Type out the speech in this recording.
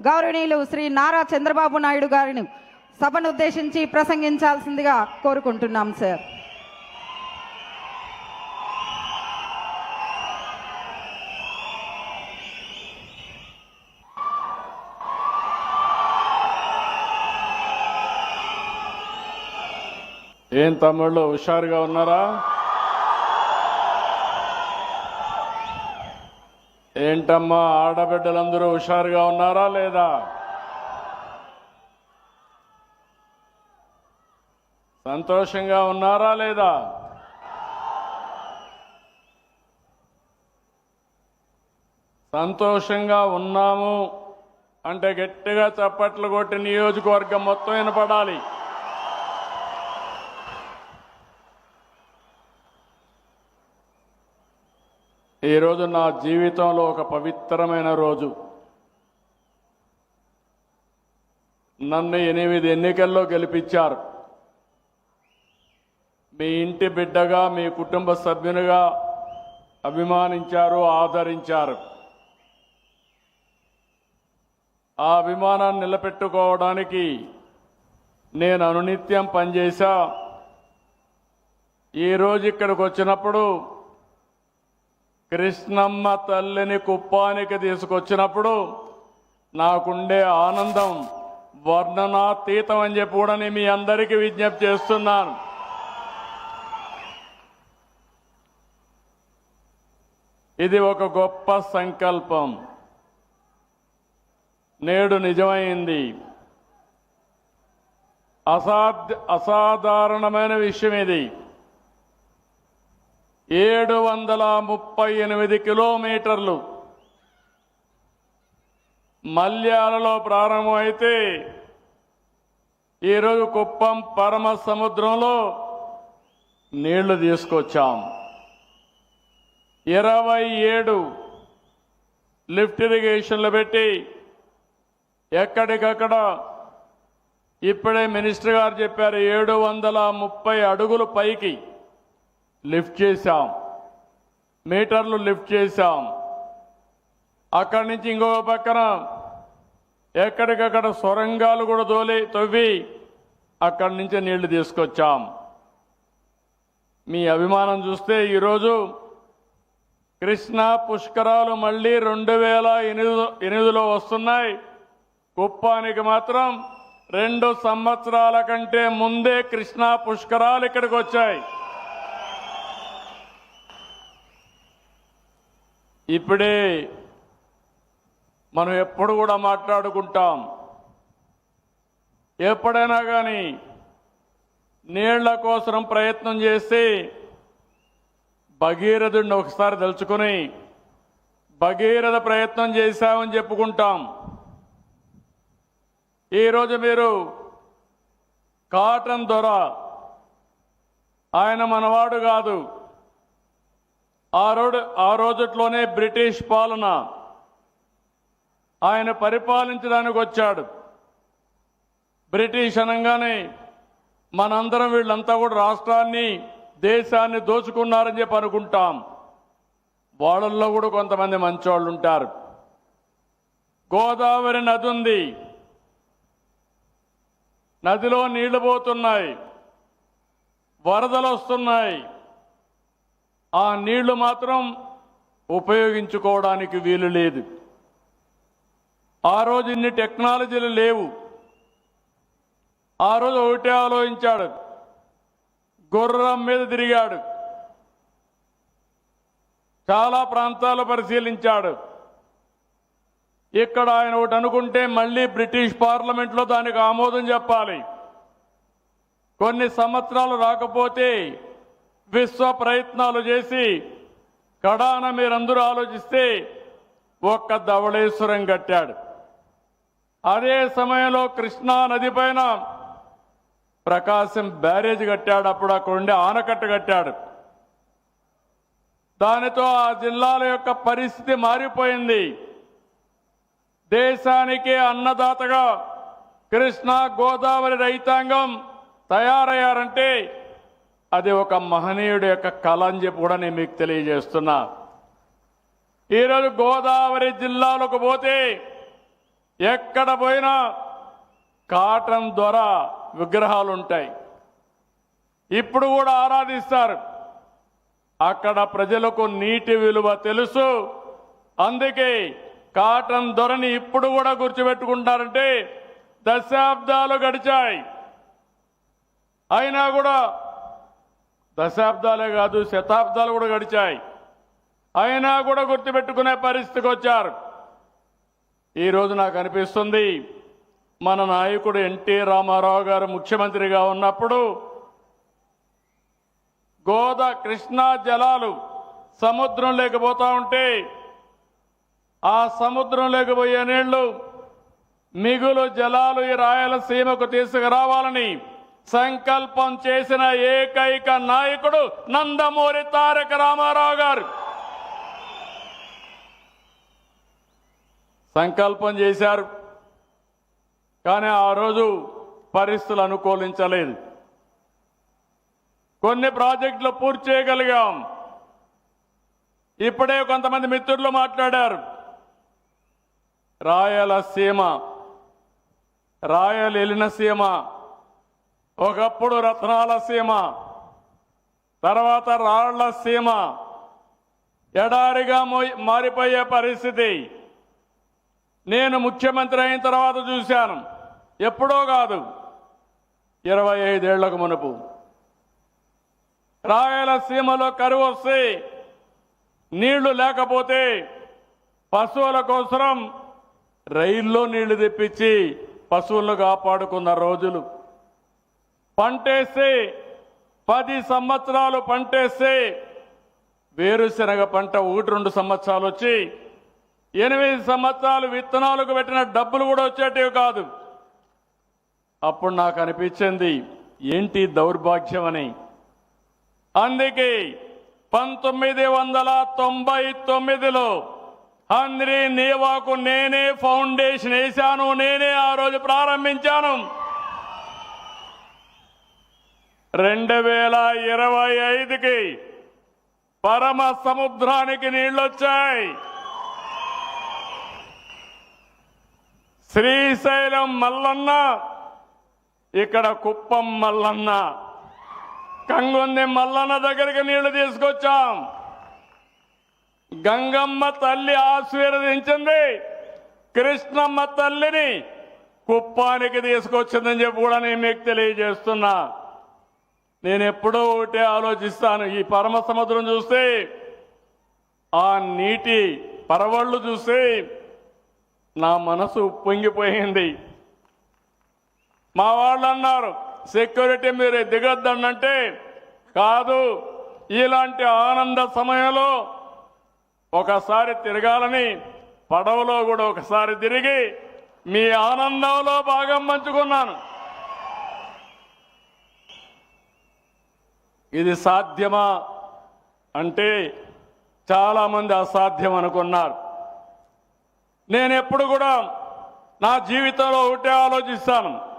గౌరవనీయులు శ్రీ నారా చంద్రబాబు నాయుడు గారిని సభను ఉద్దేశించి ప్రసంగించాల్సిందిగా కోరుకుంటున్నాం సార్ ఏం తమ్ముళ్ళు హుషారుగా ఉన్నారా? ఏంటమ్మా ఆడబిడ్డలందరూ హుషారుగా ఉన్నారా లేదా? సంతోషంగా ఉన్నారా లేదా? సంతోషంగా ఉన్నాము అంటే గట్టిగా చప్పట్లు కొట్టి నియోజకవర్గం మొత్తం వినపడాలి. ఈరోజు నా జీవితంలో ఒక పవిత్రమైన రోజు. నన్ను ఎనిమిది ఎన్నికల్లో గెలిపించారు. మీ ఇంటి బిడ్డగా మీ కుటుంబ సభ్యునిగా అభిమానించారు ఆదరించారు. ఆ అభిమానాన్ని నిలబెట్టుకోవడానికి నేను అనునిత్యం పనిచేశా. ఈరోజు ఇక్కడికి వచ్చినప్పుడు కృష్ణమ్మ తల్లిని కుప్పానికి తీసుకొచ్చినప్పుడు నాకుండే ఆనందం వర్ణనాతీతం అని చెప్పి కూడా నేను మీ అందరికీ విజ్ఞప్తి చేస్తున్నాను. ఇది ఒక గొప్ప సంకల్పం. నేడు నిజమైంది. అసాధ్య అసాధారణమైన విషయం ఇది. ఏడు వందల ముప్పై ఎనిమిది కిలోమీటర్లు. మల్యాలలో ప్రారంభమైతే ఈరోజు కుప్పం పరమ సముద్రంలో నీళ్ళు తీసుకొచ్చాం. ఇరవై ఏడు లిఫ్ట్ ఇరిగేషన్లు పెట్టి ఎక్కడికక్కడ ఇప్పుడే మినిస్టర్ గారు చెప్పారు ఏడు వందల ముప్పై అడుగులు పైకి. లిఫ్ట్ చేశాం. మీటర్లు లిఫ్ట్ చేశాం. అక్కడి నుంచి ఇంకొక పక్కన ఎక్కడికక్కడ సొరంగాలు కూడా తోలి తవ్వి అక్కడి నుంచి నీళ్ళు తీసుకొచ్చాం. మీ అభిమానం చూస్తే ఈరోజు కృష్ణా పుష్కరాలు మళ్ళీ రెండు వేల ఎనిమిది ఎనిమిదిలో వస్తున్నాయి. కుప్పానికి మాత్రం రెండు సంవత్సరాల కంటే ముందే కృష్ణా పుష్కరాలు ఇక్కడికి వచ్చాయి. ఇప్పుడే మనం ఎప్పుడు కూడా మాట్లాడుకుంటాం. ఎప్పుడైనా కానీ నీళ్ళ కోసం ప్రయత్నం చేసి భగీరథుడిని ఒకసారి తలుచుకొని భగీరథ ప్రయత్నం చేశామని చెప్పుకుంటాం. ఈరోజు మీరు కాటన్ దొర. ఆయన మనవాడు కాదు. ఆ రోజు ఆ రోజుట్లోనే బ్రిటిష్ పాలన. ఆయన పరిపాలించడానికి వచ్చాడు. బ్రిటిష్ అనగానే మనందరం వీళ్ళంతా కూడా రాష్ట్రాన్ని దేశాన్ని దోచుకున్నారని చెప్పి అనుకుంటాం. వాళ్ళల్లో కూడా కొంతమంది మంచోళ్ళు ఉంటారు. గోదావరి నది ఉంది. నదిలో నీళ్ళు పోతున్నాయి. వరదలు వస్తున్నాయి. ఆ నీళ్ళు మాత్రం ఉపయోగించుకోవడానికి వీలు లేదు. ఆ రోజు ఇన్ని టెక్నాలజీలు లేవు. ఆ రోజు ఒకటే ఆలోచించాడు. గుర్రం మీద తిరిగాడు. చాలా ప్రాంతాలు పరిశీలించాడు. ఇక్కడ ఆయన ఒకటి అనుకుంటే మళ్ళీ బ్రిటిష్ పార్లమెంట్లో దానికి ఆమోదం చెప్పాలి. కొన్ని సంవత్సరాలు రాకపోతే విశ్వ ప్రయత్నాలు చేసి కడాన మీరందరూ ఆలోచిస్తే ఒక్క ధవళేశ్వరం కట్టాడు. అదే సమయంలో కృష్ణా నది పైన ప్రకాశం బ్యారేజ్ కట్టాడు. అప్పుడు అక్కడ ఉండే ఆనకట్ట కట్టాడు. దానితో ఆ జిల్లాల యొక్క పరిస్థితి మారిపోయింది. దేశానికి అన్నదాతగా కృష్ణా గోదావరి రైతాంగం తయారయ్యారంటే అది ఒక మహనీయుడి యొక్క కళ అని చెప్పి కూడా నేను మీకు తెలియజేస్తున్నా. ఈరోజు గోదావరి జిల్లాలకు పోతే ఎక్కడ పోయినా కాటన్ ద్వారా విగ్రహాలు ఉంటాయి. ఇప్పుడు కూడా ఆరాధిస్తారు. అక్కడ ప్రజలకు నీటి విలువ తెలుసు. అందుకే కాటన్ ధరని ఇప్పుడు కూడా గుర్తుపెట్టుకుంటారంటే దశాబ్దాలు గడిచాయి. అయినా కూడా దశాబ్దాలే కాదు శతాబ్దాలు కూడా గడిచాయి. అయినా కూడా గుర్తుపెట్టుకునే పరిస్థితికి వచ్చారు. ఈరోజు నాకు అనిపిస్తుంది మన నాయకుడు ఎన్టీ రామారావు గారు ముఖ్యమంత్రిగా ఉన్నప్పుడు గోదా కృష్ణా జలాలు సముద్రం లేకపోతా ఉంటే ఆ సముద్రం లేకపోయే నీళ్ళు మిగులు జలాలు ఈ రాయలసీమకు తీసుకురావాలని సంకల్పం చేసిన ఏకైక నాయకుడు నందమూరి తారక రామారావు గారు. సంకల్పం చేశారు. కానీ ఆ రోజు పరిస్థితులు అనుకూలించలేదు. కొన్ని ప్రాజెక్టులు పూర్తి చేయగలిగాం. ఇప్పుడే కొంతమంది మిత్రులు మాట్లాడారు. రాయలసీమ రాయలెలిన సీమ ఒకప్పుడు రత్నాల సీమ తర్వాత రాళ్ళ సీమ ఎడారిగా మారిపోయే పరిస్థితి. నేను ముఖ్యమంత్రి అయిన తర్వాత చూశాను. ఎప్పుడో కాదు ఇరవై ఐదేళ్ళకు మునుపు. రాయలసీమలో కరువు వస్తే నీళ్ళు లేకపోతే పశువుల కోసం రైల్లో నీళ్ళు తెప్పించి పశువులను కాపాడుకున్న రోజులు. పంటేస్తే పది సంవత్సరాలు పంటేస్తే వేరుశనగ పంట ఒకటి రెండు సంవత్సరాలు వచ్చి ఎనిమిది సంవత్సరాలు విత్తనాలకు పెట్టిన డబ్బులు కూడా వచ్చేటివి కాదు. అప్పుడు నాకు అనిపించింది ఏంటి దౌర్భాగ్యం అని. అందుకే పంతొమ్మిది వందల తొంభై తొమ్మిదిలో హంద్రి నీవాకు నేనే ఫౌండేషన్ వేశాను నేనే ఆ రోజు ప్రారంభించాను. రెండు వేల ఇరవై ఐదుకి పరమ సముద్రానికి నీళ్ళొచ్చాయి. శ్రీశైలం మల్లన్న ఇక్కడ కుప్పం మల్లన్న. కంగొంది మల్లన్న దగ్గరికి నీళ్ళు తీసుకొచ్చాం. గంగమ్మ తల్లి ఆశీర్వదించింది. కృష్ణమ్మ తల్లిని కుప్పానికి తీసుకొచ్చిందని చెప్పి కూడా నేను మీకు తెలియజేస్తున్నా. నేను ఎప్పుడో ఒకటే ఆలోచిస్తాను. ఈ పరమ సముద్రం చూస్తే ఆ నీటి పరవళ్ళు చూస్తే నా మనసు పొంగిపోయింది. మా వాళ్ళు అన్నారు సెక్యూరిటీ మీరు దిగొద్దనంటే కాదు ఇలాంటి ఆనంద సమయంలో ఒకసారి తిరగాలని పడవలో కూడా ఒకసారి తిరిగి మీ ఆనందంలో భాగం పంచుకున్నాను. ఇది సాధ్యమా అంటే చాలామంది అసాధ్యం అనుకున్నారు. నేను ఎప్పుడు కూడా నా జీవితంలో ఒకటే ఆలోచిస్తాను.